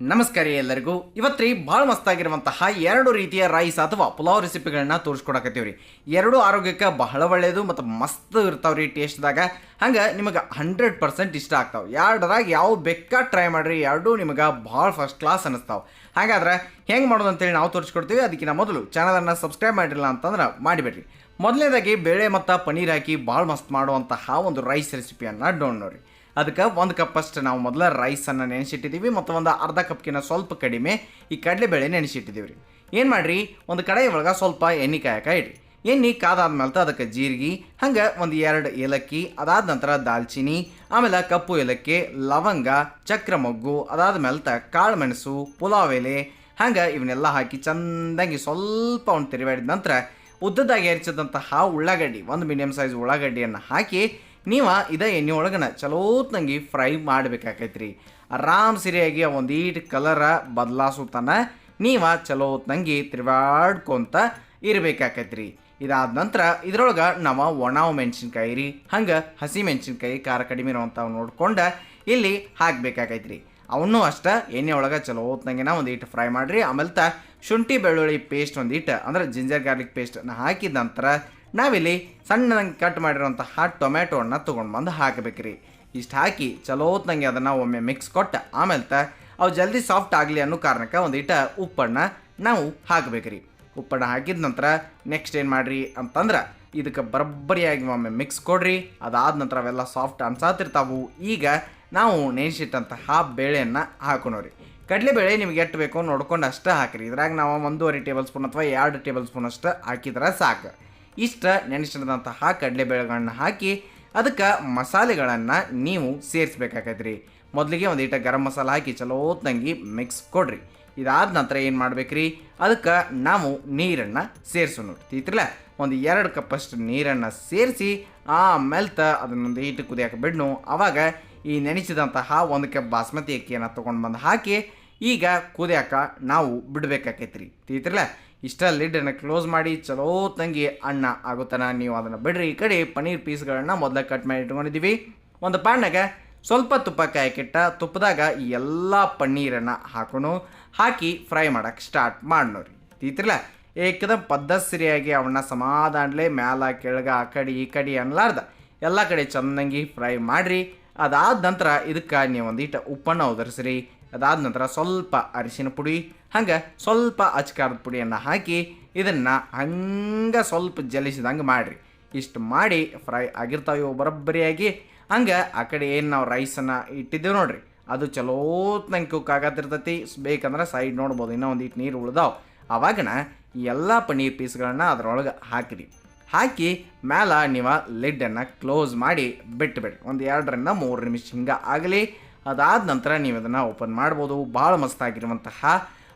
ನಮಸ್ಕಾರ ಎಲ್ಲರಿಗೂ. ಇವತ್ತು ರೀ ಭಾಳ ಮಸ್ತಾಗಿರುವಂತಹ ಎರಡು ರೀತಿಯ ರೈಸ್ ಅಥವಾ ಪುಲಾವ್ ರೆಸಿಪಿಗಳನ್ನ ತೋರಿಸ್ಕೊಡಕತ್ತೀವಿ ಎರಡು ಆರೋಗ್ಯಕ್ಕೆ ಬಹಳ ಒಳ್ಳೆಯದು ಮತ್ತು ಮಸ್ತ್ ಇರ್ತಾವೆ ರೀ ಟೇಸ್ಟ್ದಾಗ. ಹಂಗೆ ನಿಮಗೆ ಹಂಡ್ರೆಡ್ ಪರ್ಸೆಂಟ್ ಇಷ್ಟ ಆಗ್ತಾವೆ. ಎರಡರಾಗ ಯಾವ ಬೇಕಾ ಟ್ರೈ ಮಾಡಿರಿ ಎರಡೂ ನಿಮಗೆ ಭಾಳ ಫಸ್ಟ್ ಕ್ಲಾಸ್ ಅನ್ನಿಸ್ತಾವೆ ಹಾಗಾದ್ರೆ ಹೆಂಗೆ ಮಾಡೋದು ಅಂತೇಳಿ ನಾವು ತೋರಿಸ್ಕೊಡ್ತೀವಿ. ಅದಕ್ಕಿಂತ ಮೊದಲು ಚಾನಲನ್ನು ಸಬ್ಸ್ಕ್ರೈಬ್ ಮಾಡಿರಲ್ಲ ಅಂತಂದ್ರೆ ಮಾಡಿಬಿಡ್ರಿ. ಮೊದಲನೇದಾಗಿ ಬೇಳೆ ಮತ್ತು ಪನ್ನೀರ್ ಹಾಕಿ ಭಾಳ ಮಸ್ತ್ ಮಾಡುವಂತಹ ಒಂದು ರೈಸ್ ರೆಸಿಪಿಯನ್ನು ಡೌನ್ ನೋಡಿ ಅದಕ್ಕೆ ಒಂದು ಕಪ್ ಅಷ್ಟು ನಾವು ಮೊದಲ ರೈಸನ್ನು ನೆನೆಸಿಟ್ಟಿದ್ದೀವಿ ಮತ್ತು ಒಂದು ಅರ್ಧ ಕಪ್ಕಿನ ಸ್ವಲ್ಪ ಕಡಿಮೆ ಈ ಕಡಲೆಬೇಳೆ ನೆನೆಸಿಟ್ಟಿದ್ದೀವಿ ರೀ ಏನು ಮಾಡಿರಿ? ಒಂದು ಕಡಾಯಿ ಒಳಗೆ ಸ್ವಲ್ಪ ಎಣ್ಣೆ ಕಾಯಕ ಇಡ್ರಿ. ಎಣ್ಣೆ ಕಾದಾದ್ಮೇಲೆ ಅದಕ್ಕೆ ಜೀರಿಗೆ, ಹಂಗೆ ಒಂದು ಎರಡು ಏಲಕ್ಕಿ, ಅದಾದ ನಂತರ ದಾಲ್ಚಿನಿ, ಆಮೇಲೆ ಕಪ್ಪು ಏಲಕ್ಕಿ, ಲವಂಗ, ಚಕ್ರ ಮೊಗ್ಗು, ಅದಾದ ಮೇಲೆ ಕಾಳು ಮೆಣಸು, ಪುಲಾವ್ ಎಲೆ, ಹಂಗೆ ಇವನ್ನೆಲ್ಲ ಹಾಕಿ ಚಂದಾಗಿ ಸ್ವಲ್ಪ ಒಂದು ತಿರುವಾಡಿದ ನಂತರ ಉದ್ದದಾಗಿ ಹೆರಿಸಿದಂತಹ ಉಳ್ಳಾಗಡ್ಡಿ, ಒಂದು ಮೀಡಿಯಮ್ ಸೈಜ್ ಉಳ್ಳಾಗಡ್ಡಿಯನ್ನು ಹಾಕಿ ನೀವು ಇದ ಎಣ್ಣೆ ಒಳಗನ ಚಲೋತ್ನಂಗಿ ಫ್ರೈ ಮಾಡಬೇಕಾಕೈತ್ರಿ. ಆರಾಮ್ ಸರಿಯಾಗಿ ಒಂದೀಟ್ ಕಲರ ಬದಲಾಸುತ್ತಾನ ನೀವು ಚಲೋತ್ನಂಗಿ ತಿರ್ವಾಡ್ಕೊಂತ ಇರಬೇಕಾಕೈತ್ರಿ. ಇದಾದ ನಂತರ ಇದ್ರೊಳಗೆ ನಾವು ಒಣ ಮೆಣಸಿನ್ಕಾಯಿ ರೀ, ಹಂಗೆ ಹಸಿ ಮೆಣಸಿನ್ಕಾಯಿ ಖಾರ ಕಡಿಮೆ ಇರುವಂಥವು ನೋಡ್ಕೊಂಡು ಇಲ್ಲಿ ಹಾಕಬೇಕಾಗೈತ್ರಿ ಅವನ್ನೂ ಅಷ್ಟೇ ಎಣ್ಣೆ ಒಳಗೆ ಚಲೋ ಹೊತ್ನಂಗಿನ ಒಂದು ಇಟ್ಟು ಫ್ರೈ ಮಾಡಿರಿ. ಆಮೇಲೆ ಶುಂಠಿ ಬೆಳ್ಳುಳ್ಳಿ ಪೇಸ್ಟ್ ಒಂದು ಇಟ್ಟು ಅಂದ್ರೆ ಜಿಂಜರ್ ಗಾರ್ಲಿಕ್ ಪೇಸ್ಟನ್ನು ಹಾಕಿದ ನಂತರ ನಾವಿಲ್ಲಿ ಸಣ್ಣದಂಗೆ ಕಟ್ ಮಾಡಿರೋಂತಹ ಟೊಮ್ಯಾಟೋವನ್ನು ತೊಗೊಂಡು ಬಂದು ಹಾಕಬೇಕ್ರಿ. ಇಷ್ಟು ಹಾಕಿ ಚಲೋತ್ನಂಗೆ ಅದನ್ನು ಒಮ್ಮೆ ಮಿಕ್ಸ್ ಕೊಟ್ಟು, ಆಮೇಲೆ ತ ಅವು ಜಲ್ದಿ ಸಾಫ್ಟ್ ಆಗಲಿ ಅನ್ನೋ ಕಾರಣಕ್ಕೆ ಒಂದು ಇಟ್ಟು ಉಪ್ಪನ್ನು ನಾವು ಹಾಕಬೇಕ್ರಿ. ಉಪ್ಪನ್ನು ಹಾಕಿದ ನಂತರ ನೆಕ್ಸ್ಟ್ ಏನು ಮಾಡಿರಿ ಅಂತಂದ್ರೆ ಇದಕ್ಕೆ ಬರಬ್ಬರಿಯಾಗಿ ಒಮ್ಮೆ ಮಿಕ್ಸ್ ಕೊಡ್ರಿ. ಅದಾದ ನಂತರ ಅವೆಲ್ಲ ಸಾಫ್ಟ್ ಅನ್ಸಾತಿರ್ತಾವು. ಈಗ ನಾವು ನೆನೆಸಿಟ್ಟಂತಹ ಬೇಳೆಯನ್ನು ಹಾಕೋಣವ್ರಿ ಕಡಲೆಬೇಳೆ ನಿಮ್ಗೆ ಎಷ್ಟು ಬೇಕೋ ನೋಡ್ಕೊಂಡು ಅಷ್ಟೇ ಹಾಕಿರಿ. ಇದ್ರಾಗ ನಾವು ಒಂದೂವರೆ ಟೇಬಲ್ ಸ್ಪೂನ್ ಅಥವಾ ಎರಡು ಟೇಬಲ್ ಸ್ಪೂನ್ ಅಷ್ಟು ಹಾಕಿದ್ರೆ ಸಾಕು. ಇಷ್ಟ ನೆನೆಸಿದಂತಹ ಕಡಲೆಬೇಳೆಗಳನ್ನ ಹಾಕಿ ಅದಕ್ಕೆ ಮಸಾಲೆಗಳನ್ನು ನೀವು ಸೇರಿಸ್ಬೇಕಾಗೈತ್ರಿ ಮೊದಲಿಗೆ ಒಂದು ಈಟ ಗರಂ ಮಸಾಲೆ ಹಾಕಿ ಚಲೋ ತಂಗಿ ಮಿಕ್ಸ್ ಕೊಡ್ರಿ. ಇದಾದ ನಂತರ ಏನು ಮಾಡ್ಬೇಕ್ರಿ? ಅದಕ್ಕೆ ನಾವು ನೀರನ್ನು ಸೇರಿಸೋಣ ತೀತ್ರಲ್ಲ ಒಂದು ಎರಡು ಕಪ್ಪಷ್ಟು ನೀರನ್ನು ಸೇರಿಸಿ ಆಮೇಲೆ ತ ಅದನ್ನೊಂದು ಹಿಟ್ಟು ಕುದಿಯಕ್ಕೆ ಬಿಡ್ನು. ಆವಾಗ ಈ ನೆನೆಸಿದಂತಹ ಒಂದು ಕಪ್ ಬಾಸ್ಮತಿ ಅಕ್ಕಿಯನ್ನು ತೊಗೊಂಡು ಬಂದು ಹಾಕಿ ಈಗ ಕುದಿಯಾಕ ನಾವು ಬಿಡಬೇಕಾಕೈತ್ರಿ. ತೀತ್ರಲ್ಲ ಇಷ್ಟ ಲಿಡ್ಡನ್ನು ಕ್ಲೋಸ್ ಮಾಡಿ ಚಲೋ ತಂಗಿ ಅಣ್ಣ ಆಗುತ್ತಾನ. ನೀವು ಅದನ್ನು ಬಿಡ್ರಿ. ಈ ಕಡೆ ಪನ್ನೀರ್ ಪೀಸ್ಗಳನ್ನು ಮೊದಲ ಕಟ್ ಮಾಡಿ ಇಟ್ಕೊಂಡಿದ್ದೀವಿ ಒಂದು ಪಾಂಡಾಗ ಸ್ವಲ್ಪ ತುಪ್ಪ ಕಾಯಕ್ಕಿಟ್ಟ ತುಪ್ಪದಾಗ ಈ ಎಲ್ಲ ಪನ್ನೀರನ್ನು ಹಾಕೊಂಡು ಹಾಕಿ ಫ್ರೈ ಮಾಡೋಕ್ಕೆ ಸ್ಟಾರ್ಟ್ ಮಾಡ್ನೋರಿ. ತೀತ್ರಲ್ಲ ಏಕದಮ್ ಪದ್ಧತಿ ಸರಿಯಾಗಿ ಅವನ್ನ ಸಮಾಧಾನಲೇ ಮ್ಯಾಲ, ಕೆಳಗ, ಆ ಕಡೆ, ಈ ಕಡೆ ಅನ್ನಲಾರ್ದ. ಎಲ್ಲ ಕಡೆ ಚೆನ್ನಾಗಿ ಫ್ರೈ ಮಾಡಿರಿ. ಅದಾದ ನಂತರ ಇದಕ್ಕೆ ನೀವು ಒಂದೀಟ ಉಪ್ಪನ್ನು ಉದರಿಸ್ರಿ. ಅದಾದ ನಂತರ ಸ್ವಲ್ಪ ಅರಿಶಿನ ಪುಡಿ, ಹಂಗೆ ಸ್ವಲ್ಪ ಅಚ್ಕಾರದ ಪುಡಿಯನ್ನು ಹಾಕಿ ಇದನ್ನು ಹಂಗೆ ಸ್ವಲ್ಪ ಜಲಿಸಿದಂಗೆ ಮಾಡಿರಿ. ಇಷ್ಟು ಮಾಡಿ ಫ್ರೈ ಆಗಿರ್ತಾವೆ ಇವು ಬರೋಬ್ಬರಿಯಾಗಿ. ಹಂಗೆ ಆ ಕಡೆ ಏನು ನಾವು ರೈಸನ್ನು ಇಟ್ಟಿದ್ದೇವೆ ನೋಡಿರಿ. ಅದು ಚಲೋತ್ನಂಗೆ ಕುಕ್ ಆಗತ್ತಿರ್ತೈತಿ. ಬೇಕಂದ್ರೆ ಸೈಡ್ ನೋಡ್ಬೋದು, ಇನ್ನೂ ಒಂದು ಇಟ್ಟು ನೀರು ಉಳ್ದಾವೆ. ಅವಾಗನ ಈ ಎಲ್ಲ ಪನ್ನೀರ್ ಪೀಸ್ಗಳನ್ನ ಅದರೊಳಗೆ ಹಾಕಿರಿ. ಹಾಕಿ ಮ್ಯಾಲ ನೀವು ಲಿಡ್ಡನ್ನು ಕ್ಲೋಸ್ ಮಾಡಿ ಬಿಟ್ಟುಬಿಡಿ ಒಂದು ಎರಡರಿಂದ ಮೂರು ನಿಮಿಷ ಹಿಂಗೆ ಆಗಲಿ. ಅದಾದ ನಂತರ ನೀವು ಅದನ್ನು ಓಪನ್ ಮಾಡ್ಬೋದು. ಭಾಳ ಮಸ್ತಾಗಿರುವಂತಹ,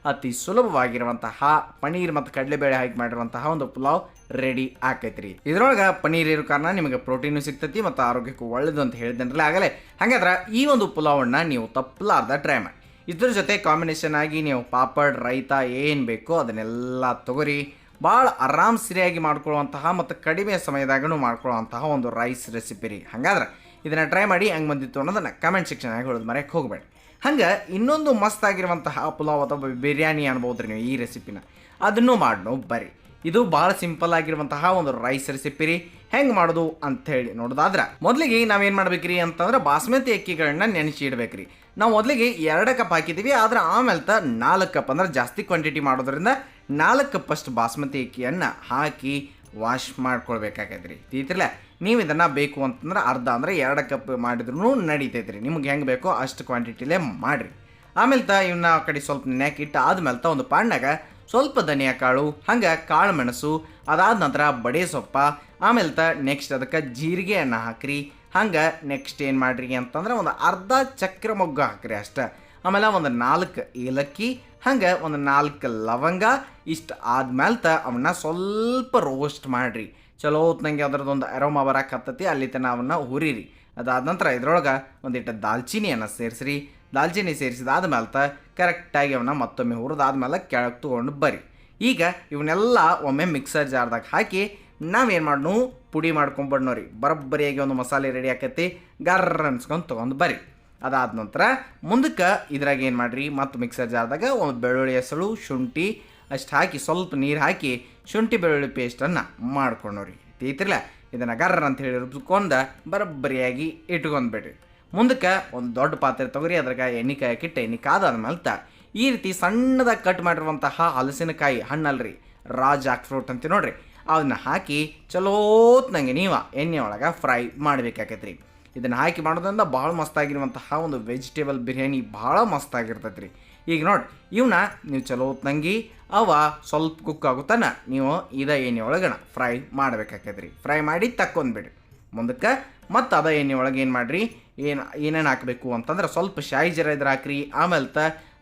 ಅತಿ ಸುಲಭವಾಗಿರುವಂತಹ ಪನ್ನೀರ್ ಮತ್ತು ಕಡಲೆಬೇಳೆ ಹಾಕಿ ಮಾಡಿರುವಂತಹ ಒಂದು ಪುಲಾವ್ ರೆಡಿ ಆಕೈತ್ರಿ. ಇದ್ರೊಳಗೆ ಪನ್ನೀರ್ ಇರೋ ಕಾರಣ ನಿಮಗೆ ಪ್ರೋಟೀನು ಸಿಗ್ತೈತಿ ಮತ್ತು ಆರೋಗ್ಯಕ್ಕೂ ಒಳ್ಳೇದು ಅಂತ ಹೇಳಿದ್ರಲ್ಲ ಆಗಲೇ. ಹಾಗಾದ್ರೆ ಈ ಒಂದು ಪುಲಾವನ್ನ ನೀವು ತಪ್ಪಲಾರ್ದ ಟ್ರೈ ಮಾಡಿ. ಇದ್ರ ಜೊತೆ ಕಾಂಬಿನೇಷನ್ ಆಗಿ ನೀವು ಪಾಪಡ್, ರೈತ ಏನು ಬೇಕೋ ಅದನ್ನೆಲ್ಲ ತಗೋರಿ. ಭಾಳ ಆರಾಮ್ ಸರಿಯಾಗಿ ಮಾಡ್ಕೊಳ್ಳುವಂತಹ ಮತ್ತು ಕಡಿಮೆ ಸಮಯದಾಗೂ ಮಾಡ್ಕೊಳ್ಳುವಂತಹ ಒಂದು ರೈಸ್ ರೆಸಿಪಿ ರೀ. ಹಾಗಾದ್ರೆ ಇದನ್ನು ಟ್ರೈ ಮಾಡಿ ಹೆಂಗೆ ಬಂದಿತ್ತು ಅನ್ನೋದನ್ನು ಕಮೆಂಟ್ ಸೆಕ್ಷನಾಗಿ ಹೇಳೋದು ಮರೆಯಕ್ಕೆ ಹೋಗಬೇಡಿ. ಹಂಗೆ ಇನ್ನೊಂದು ಮಸ್ತ್ ಆಗಿರುವಂತಹ ಪುಲಾವ್ ಅಥವಾ ಬಿರಿಯಾನಿ ಅನ್ಬೋದು ರೀ ನೀವು ಈ ರೆಸಿಪಿನ ಅದನ್ನು ಮಾಡೋ ಬರ್ರಿ. ಇದು ಭಾಳ ಸಿಂಪಲ್ ಆಗಿರುವಂತಹ ಒಂದು ರೈಸ್ ರೆಸಿಪಿ ರೀ. ಹೆಂಗೆ ಮಾಡೋದು ಅಂತ ಹೇಳಿ ನೋಡೋದಾದ್ರೆ, ಮೊದಲಿಗೆ ನಾವೇನು ಮಾಡ್ಬೇಕ್ರಿ ಅಂತಂದ್ರೆ ಬಾಸ್ಮತಿ ಅಕ್ಕಿಗಳನ್ನ ನೆನೆಸಿ ಇಡ್ಬೇಕ್ರಿ. ನಾವು ಮೊದಲಿಗೆ ಎರಡು ಕಪ್ ಹಾಕಿದ್ದೀವಿ ಆದ್ರೆ ಆಮೇಲೆ ತ ನಾಲ್ಕು ಕಪ್ ಅಂದ್ರೆ ಜಾಸ್ತಿ ಕ್ವಾಂಟಿಟಿ ಮಾಡೋದ್ರಿಂದ ನಾಲ್ಕು ಕಪ್ ಅಷ್ಟು ಬಾಸ್ಮತಿ ಅಕ್ಕಿಯನ್ನು ಹಾಕಿ ವಾಶ್ ಮಾಡ್ಕೊಳ್ಬೇಕಾಗೈತ್ರಿ. ತೀತ್ರಲ್ಲ ನೀವು ಇದನ್ನು ಬೇಕು ಅಂತಂದ್ರೆ ಅರ್ಧ ಅಂದರೆ ಎರಡು ಕಪ್ ಮಾಡಿದ್ರು ರೀ ನಿಮ್ಗೆ ಹೆಂಗೆ ಬೇಕೋ ಅಷ್ಟು ಕ್ವಾಂಟಿಟಿಲೇ ಮಾಡಿರಿ. ಆಮೇಲೆ ತ ಇವನ್ನ ಆ ಕಡೆ ಸ್ವಲ್ಪ ನೆನೆಯಕ್ಕೆ ಇಟ್ಟು ಆದ್ಮೇಲೆ ತ ಒಂದು ಪಾಂಡಾಗ ಸ್ವಲ್ಪ ಧನಿಯಾ ಕಾಳು, ಹಂಗೆ ಕಾಳು ಮೆಣಸು, ಅದಾದ ನಂತರ ಬಡೆ ಸೊಪ್ಪ, ಆಮೇಲೆ ತ ನೆಕ್ಸ್ಟ್ ಅದಕ್ಕೆ ಜೀರಿಗೆಯನ್ನು ಹಾಕ್ರಿ. ಹಂಗೆ ನೆಕ್ಸ್ಟ್ ಏನು ಮಾಡ್ರಿ ಅಂತಂದ್ರೆ ಒಂದು ಅರ್ಧ ಚಕ್ರ ಮೊಗ್ಗು ಹಾಕ್ರಿ ಅಷ್ಟೇ. ಆಮೇಲೆ ಒಂದು ನಾಲ್ಕು ಏಲಕ್ಕಿ, ಹಂಗೆ ಒಂದು ನಾಲ್ಕು ಲವಂಗ, ಇಷ್ಟು ಆದ್ಮೇಲೆ ತ ಅವನ್ನ ಸ್ವಲ್ಪ ರೋಸ್ಟ್ ಮಾಡಿರಿ. ಚಲೋ ಹೊತ್ನಂಗೆ ಅದ್ರದ್ದೊಂದು ಅರೋಮ ಬರಕ್ಕತ್ತತಿ ಅಲ್ಲಿ ತನ ಅವನ್ನ ಹುರಿರಿ. ಅದಾದ ನಂತರ ಇದ್ರೊಳಗೆ ಒಂದಿಟ್ಟು ದಾಲ್ಚಿನಿಯನ್ನು ಸೇರಿಸ್ರಿ. ದಾಲ್ಚಿನಿ ಸೇರಿಸಿದಾದ್ಮೇಲೆ ತ ಕರೆಕ್ಟಾಗಿ ಅವನ್ನ ಮತ್ತೊಮ್ಮೆ ಹುರಿದಾದ್ಮೇಲೆ ಕೆಳಗೆ ತೊಗೊಂಡು ಬರ್ರಿ. ಈಗ ಇವನ್ನೆಲ್ಲ ಒಮ್ಮೆ ಮಿಕ್ಸರ್ ಜಾರ್ದಾಗ ಹಾಕಿ ನಾವೇನು ಮಾಡ್ನು, ಪುಡಿ ಮಾಡ್ಕೊಂಡ್ಬಡ್ನೋರಿ ಬರೋಬ್ಬರಿಯಾಗಿ ಒಂದು ಮಸಾಲೆ ರೆಡಿ ಆಕೈತಿ, ಗರ್ರ ಅನ್ಸ್ಕೊಂಡು ತೊಗೊಂಡು ಬರ್ರಿ. ಅದಾದ ನಂತರ ಮುಂದಕ್ಕೆ ಇದ್ರಾಗ ಏನು ಮಾಡಿರಿ, ಮತ್ತು ಮಿಕ್ಸರ್ ಜಾರ್ದಾಗ ಒಂದು ಬೆಳ್ಳುಳ್ಳಿ ಹೆಸಳು ಶುಂಠಿ ಅಷ್ಟು ಹಾಕಿ ಸ್ವಲ್ಪ ನೀರು ಹಾಕಿ ಶುಂಠಿ ಬೆಳ್ಳುಳ್ಳಿ ಪೇಸ್ಟನ್ನು ಮಾಡ್ಕೊಂಡವ್ರಿ. ತೀತಿರ್ಲ ಇದನ್ನು ಗರ್ರ ಅಂತ ಹೇಳಿ ರುಬ್ಕೊಂಡು ಬರೋಬ್ಬರಿಯಾಗಿ ಇಟ್ಕೊಂಡ್ಬಿಡ್ರಿ. ಮುಂದಕ್ಕೆ ಒಂದು ದೊಡ್ಡ ಪಾತ್ರೆ ತೊಗೊರಿ, ಅದ್ರಾಗ ಎಣ್ಣೆ ಕಾಯಕಿಟ್ಟು ಎಣ್ಣೆ ಕಾದಾದ್ಮೇಲೆ ಮೇಲೆ ಈ ರೀತಿ ಸಣ್ಣದಾಗಿ ಕಟ್ ಮಾಡಿರುವಂತಹ ಹಲಸಿನಕಾಯಿ ಹಣ್ಣಲ್ರಿ ರಾ ಜಾಕ್ ಫ್ರೂಟ್ ಅಂತ ನೋಡ್ರಿ ಅದನ್ನ ಹಾಕಿ ಚಲೋತ್ನಂಗೆ ನೀವು ಎಣ್ಣೆ ಒಳಗೆ ಫ್ರೈ ಮಾಡ್ಬೇಕಾಕೈತ್ರಿ. ಇದನ್ನು ಹಾಕಿ ಮಾಡೋದ್ರಿಂದ ಭಾಳ ಮಸ್ತಾಗಿರುವಂತಹ ಒಂದು ವೆಜಿಟೇಬಲ್ ಬಿರಿಯಾನಿ ಭಾಳ ಮಸ್ತಾಗಿರ್ತೈತೆ ರೀ ಈಗ ನೋಡಿ ಇವನ್ನ ನೀವು ಚಲೋ ತಂಗಿ ಅವ ಸ್ವಲ್ಪ ಕುಕ್ ಆಗುತ್ತಾನ ನೀವು ಇದ ಎಣ್ಣೆ ಒಳಗಣ ಫ್ರೈ ಮಾಡ್ಬೇಕಾಕೈತ್ರಿ. ಫ್ರೈ ಮಾಡಿ ತಕ್ಕೊಂಡ್ಬಿಡ್ರಿ ಮುಂದಕ್ಕೆ ಮತ್ತು ಅದ ಎಣ್ಣೆ ಒಳಗೆ ಏನು ಮಾಡಿರಿ? ಏನು, ಏನೇನು ಹಾಕಬೇಕು ಅಂತಂದ್ರೆ ಸ್ವಲ್ಪ ಶಾಯಿ ಜರ ಇದ್ರೆ ಹಾಕ್ರಿ. ಆಮೇಲೆ ತ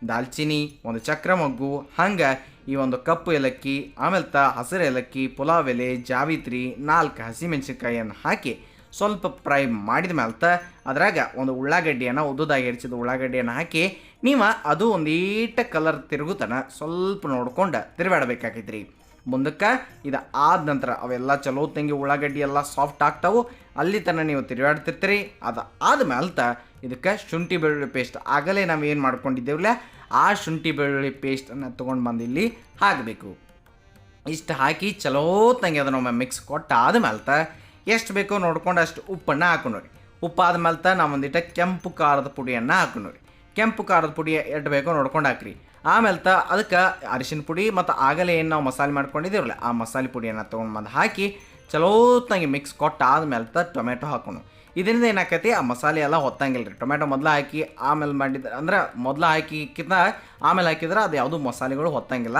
ದಾಲ್ಚಿನಿ, ಒಂದು ಚಕ್ರ ಮೊಗ್ಗು, ಹಂಗೆ ಈ ಒಂದು ಕಪ್ಪು ಏಲಕ್ಕಿ, ಆಮೇಲೆ ತ ಹಸಿರು ಏಲಕ್ಕಿ, ಪುಲಾವ್ ಎಲೆ, ಜಾವಿತ್ರಿ, ನಾಲ್ಕು ಹಸಿಮೆಣಸಿನ್ಕಾಯಿಯನ್ನು ಹಾಕಿ ಸ್ವಲ್ಪ ಫ್ರೈ ಮಾಡಿದ ಮೇಲೆ ಅದ್ರಾಗ ಒಂದು ಉಳ್ಳಾಗಡ್ಡಿಯನ್ನು ಉದ್ದುದಾಗಿ ಹೆಚ್ಚಿದ ಉಳ್ಳಾಗಡ್ಡಿಯನ್ನು ಹಾಕಿ ನೀವು ಅದು ಒಂದು ಈಟ ಕಲರ್ ತಿರುಗುತನ ಸ್ವಲ್ಪ ನೋಡ್ಕೊಂಡು ತಿರುಗಾಡಬೇಕಾಗಿದ್ರಿ ಮುಂದಕ್ಕೆ ಇದು ಆದ ನಂತರ ಅವೆಲ್ಲ ಚಲೋ ತಂಗಿ ಉಳ್ಳಾಗಡ್ಡಿ ಎಲ್ಲ ಸಾಫ್ಟ್ ಆಗ್ತಾವು. ಅಲ್ಲಿ ತನಕ ನೀವು ತಿರುಗಾಡ್ತಿರ್ತೀರಿ. ಅದು ಆದಮೇಲ್ತ ಇದಕ್ಕೆ ಶುಂಠಿ ಬೆಳ್ಳುಳ್ಳಿ ಪೇಸ್ಟ್ ಆಗಲೇ ನಾವು ಏನು ಮಾಡ್ಕೊಂಡಿದ್ದೇವಲ್ಲ ಆ ಶುಂಠಿ ಬೆಳ್ಳುಳ್ಳಿ ಪೇಸ್ಟನ್ನು ತೊಗೊಂಡು ಬಂದು ಇಲ್ಲಿ ಹಾಕಬೇಕು. ಇಷ್ಟು ಹಾಕಿ ಚಲೋ ತಂಗಿ ಅದನ್ನೊಮ್ಮೆ ಮಿಕ್ಸ್ ಕೊಟ್ಟು ಆದ್ಮೇಲೆ ಎಷ್ಟು ಬೇಕೋ ನೋಡ್ಕೊಂಡು ಅಷ್ಟು ಉಪ್ಪನ್ನು ಹಾಕೊಂಡ್ರಿ. ಉಪ್ಪಾದ ಮೇಲೆ ನಾವು ಒಂದಿಟ್ಟ ಕೆಂಪು ಖಾರದ ಪುಡಿಯನ್ನು ಹಾಕೊಂಡ್ರಿ. ಕೆಂಪು ಖಾರದ ಪುಡಿ ಎಷ್ಟು ಬೇಕೋ ನೋಡ್ಕೊಂಡು ಹಾಕ್ರಿ. ಆಮೇಲೆ ತ ಅದಕ್ಕೆ ಅರಿಶಿನ ಪುಡಿ ಮತ್ತು ಆಗಲೇ ಏನು ನಾವು ಮಸಾಲೆ ಮಾಡ್ಕೊಂಡಿದ್ದೀವಲ್ಲ ಆ ಮಸಾಲೆ ಪುಡಿಯನ್ನು ತೊಗೊಂಡು ಬಂದು ಹಾಕಿ ಚಲೋತ್ನಾಗಿ ಮಿಕ್ಸ್ ಕೊಟ್ಟು ಆದಮೇಲೆ ತ ಟೊಮೆಟೊ ಹಾಕೊಂಡು ಇದರಿಂದ ಏನಾಕೈತಿ, ಆ ಮಸಾಲೆ ಎಲ್ಲ ಹೊತ್ತಂಗಿಲ್ಲ ರೀ ಟೊಮೆಟೊ ಮೊದಲು ಹಾಕಿ ಆಮೇಲೆ ಮಾಡಿದ ಅಂದ್ರೆ ಮೊದಲು ಹಾಕಿಕ್ಕಿಂತ ಆಮೇಲೆ ಹಾಕಿದ್ರೆ ಅದು ಯಾವುದೂ ಮಸಾಲೆಗಳು ಹೊತ್ತಂಗಿಲ್ಲ.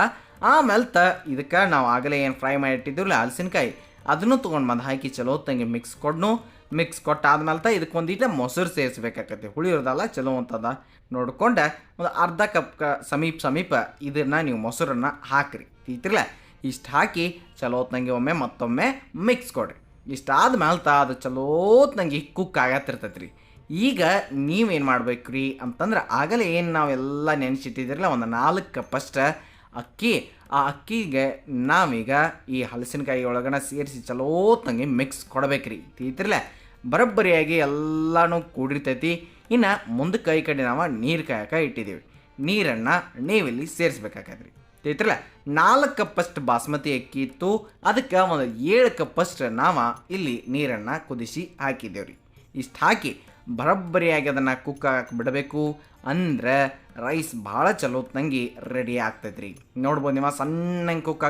ಆಮೇಲೆ ತ ಇದಕ್ಕೆ ನಾವು ಆಗಲೇ ಏನು ಫ್ರೈ ಮಾಡಿ ಇಟ್ಟಿದ್ದೀವಲ್ಲ ಹಲಸಿನಕಾಯಿ ಅದನ್ನು ತೊಗೊಂಡು ಬಂದು ಹಾಕಿ ಚಲೋ ತಂಗಿ ಮಿಕ್ಸ್ ಕೊಡ್ನು. ಮಿಕ್ಸ್ ಕೊಟ್ಟಾದ್ಮೇಲೆ ತ ಇದಕ್ಕೆ ಒಂದಿಟ ಮೊಸರು ಸೇರಿಸ್ಬೇಕಾಕತಿ ಹುಳಿ ಇರೋದಲ್ಲ ಚಲೋ ಅಂತದ. ನೋಡ್ಕೊಂಡು ಒಂದು ಅರ್ಧ ಕಪ್ ಕ ಸಮೀಪ ಸಮೀಪ ಇದನ್ನು ನೀವು ಮೊಸರನ್ನು ಹಾಕ್ರಿ. ತೀತಿರ್ಲ ಇಷ್ಟು ಹಾಕಿ ಚಲೋ ಹೊತ್ತಂಗೆ ಒಮ್ಮೆ ಮತ್ತೊಮ್ಮೆ ಮಿಕ್ಸ್ ಕೊಡ್ರಿ. ಇಷ್ಟಾದ ತ ಅದು ಚಲೋತ್ನಂಗೆ ಕುಕ್ ಆಗತ್ತಿರ್ತೈತೆ ರೀ ಈಗ ನೀವೇನು ಮಾಡ್ಬೇಕು ರೀ ಅಂತಂದ್ರೆ ಆಗಲೇ ಏನು ನಾವೆಲ್ಲ ನೆನೆಸಿಟ್ಟಿದ್ರಲ್ಲ, ಒಂದು ನಾಲ್ಕು ಕಪ್ಪಷ್ಟ ಅಕ್ಕಿ. ಆ ಅಕ್ಕಿಗೆ ನಾವೀಗ ಈ ಹಲಸಿನಕಾಯಿ ಒಳಗನ ಸೇರಿಸಿ ತಂಗಿ ಮಿಕ್ಸ್ ಕೊಡಬೇಕ್ರಿ. ತೀತಿರ್ಲೆ ಬರಬ್ಬರಿಯಾಗಿ ಎಲ್ಲನೂ ಕೂಡಿರ್ತೈತಿ. ಇನ್ನು ಮುಂದೆ ಕೈ ಕಡೆ ನಾವು ನೀರು ಕಾಯಕ ಇಟ್ಟಿದ್ದೀವಿ ನೀರನ್ನು ನೀವಿಲ್ಲಿ ಸೇರಿಸ್ಬೇಕಾಗತ್ರಿ ತಿಳಿತ್ರಲ್ಲ ನಾಲ್ಕು ಕಪ್ಪಷ್ಟು ಬಾಸ್ಮತಿ ಅಕ್ಕಿ ಇತ್ತು. ಅದಕ್ಕೆ ಒಂದು ಏಳು ಕಪ್ಪಷ್ಟು ನಾವು ಇಲ್ಲಿ ನೀರನ್ನು ಕುದಿಸಿ ಹಾಕಿದ್ದೇವ್ರಿ ಇಷ್ಟು ಹಾಕಿ ಬರೋಬ್ಬರಿಯಾಗಿ ಅದನ್ನು ಕುಕ್ ಹಾಕಿ ಬಿಡಬೇಕು ಅಂದ್ರೆ ರೈಸ್ ಭಾಳ ತಂಗಿ ರೆಡಿ ಆಗ್ತೈತೆ ರೀ ನೋಡ್ಬೋದು ನೀವು ಸಣ್ಣಂಗೆ ಕುಕ್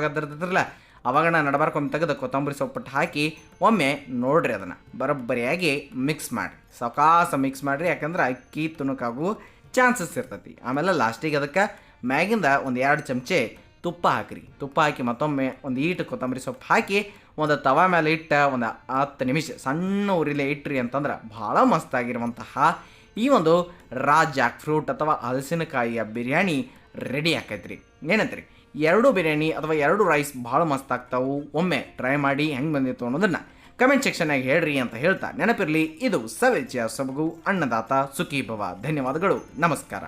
ಅವಾಗ ನಾನು ನಡಬಾರ್ಕೊಮ್ಮೆ ತೆಗೆದು ಕೊತ್ತಂಬರಿ ಸೊಪ್ಪಟ್ಟು ಹಾಕಿ ಒಮ್ಮೆ ನೋಡ್ರಿ ಅದನ್ನು ಬರೋಬ್ಬರಿಯಾಗಿ ಮಿಕ್ಸ್ ಮಾಡಿ. ಸಕಾಸ ಮಿಕ್ಸ್ ಮಾಡಿರಿ, ಯಾಕಂದ್ರೆ ಅಕ್ಕಿ, ತುಣುಕಾಗು ಚಾನ್ಸಸ್ ಇರ್ತೈತಿ. ಆಮೇಲೆ ಲಾಸ್ಟಿಗೆ ಅದಕ್ಕೆ ಮ್ಯಾಗಿಂದ ಒಂದು ಎರಡು ಚಮಚೆ ತುಪ್ಪ ಹಾಕಿರಿ. ತುಪ್ಪ ಹಾಕಿ ಮತ್ತೊಮ್ಮೆ ಒಂದು ಈಟು ಕೊತ್ತಂಬರಿ ಸೊಪ್ಪು ಹಾಕಿ ಒಂದು ತವ ಮೇಲೆ ಇಟ್ಟ ಒಂದು ಹತ್ತು ನಿಮಿಷ ಸಣ್ಣ ಉರಿಲೆ ಇಟ್ರಿ ಅಂತಂದ್ರೆ ಭಾಳ ಮಸ್ತಾಗಿರುವಂತಹ ಈ ಒಂದು ರಾ ಜಾಕ್ ಫ್ರೂಟ್ ಅಥವಾ ಹಲಸಿನಕಾಯಿಯ ಬಿರಿಯಾನಿ ರೆಡಿ ಆಕೈತ್ರಿ. ಏನಂತೀರಿ? ಎರಡು ಬಿರಿಯಾನಿ ಅಥವಾ ಎರಡು ರೈಸ್ ಭಾಳ ಮಸ್ತ್ ಆಗ್ತಾವು ಒಮ್ಮೆ ಟ್ರೈ ಮಾಡಿ ಹೆಂಗೆ ಬಂದಿತ್ತು ಅನ್ನೋದನ್ನು ಕಮೆಂಟ್ ಸೆಕ್ಷನ್ನಾಗ ಹೇಳ್ರಿ ಅಂತ ಹೇಳ್ತಾ ನೆನಪಿರಲಿ. ಇದು ಸವೆಜ್ಯ ಸಬಗು, ಅನ್ನದಾತ, ಸುಖೀಭವ. ಧನ್ಯವಾದಗಳು. ನಮಸ್ಕಾರ.